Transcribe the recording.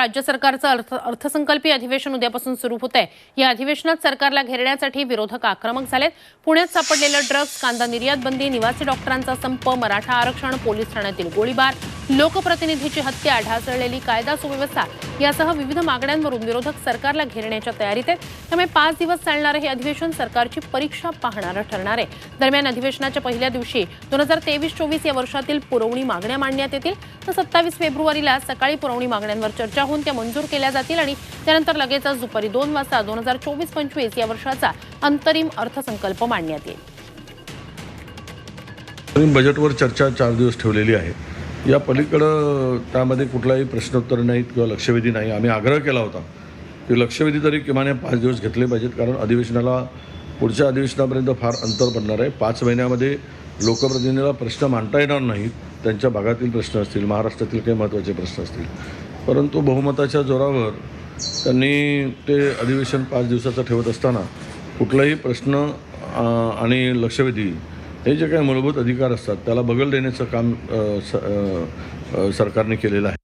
राज्य सरकारचं अर्थ अर्थसंकल्पीय अधिवेशन उद्यापासून सुरू होत आहे या अधिवेशनात सरकारला घेरण्यासाठी विरोधक आक्रमक झालेत. पुण्यात सापडलेलं ड्रग्ज कांदा निर्यात बंदी निवासी डॉक्टरांचा संप मराठा आरक्षण पोलीस ठाण्यातील गोळीबार लोकप्रतिनिधीची हत्या ढासळलेली कायदा सुव्यवस्था यासह विविध मागण्यांवरून विरोधक सरकारला घेरण्याच्या तयारीत आहेत. त्यामुळे पाच दिवस चालणारं हे अधिवेशन सरकारची परीक्षा पाहणारं ठरणार आहे. दरम्यान अधिवेशनाच्या पहिल्या दिवशी दोन हजार तेवीस चोवीस या वर्षातील पुरवणी मागण्या मांडण्यात येतील. तर सत्तावीस फेब्रुवारीला सकाळी पुरवणी मागण्यांवर चर्चा होऊन त्या मंजूर केल्या जातील आणि त्यानंतर लगेचच दुपारी दोन वाजता दोन हजार चोवीस पंचवीस या वर्षाचा अंतरिम अर्थसंकल्प मांडण्यात येईल. बजेटवर चर्चा चार दिवस ठेवलेली आहे. या पलीकडं त्यामध्ये कुठलाही प्रश्नोत्तर नाहीत किंवा लक्षवेधी नाही. आम्ही आग्रह केला होता की लक्षवेधी तरी किमान पाच दिवस घेतले पाहिजेत कारण अधिवेशनाला पुढच्या अधिवेशनापर्यंत फार अंतर पडणार आहे. पाच महिन्यामध्ये लोकप्रतिनिधीला प्रश्न मांडता येणार नाहीत. त्यांच्या भागातील प्रश्न असतील महाराष्ट्रातील काही महत्त्वाचे प्रश्न असतील. परंतु बहुमताच्या जोरावर त्यांनी ते अधिवेशन पाच दिवसाचं ठेवत असताना कुठलाही प्रश्न आणि लक्षवेधी हे जे काही मूलभूत अधिकार असतात त्याला बगल देण्याचं काम स- सरकारने केलेलं आहे.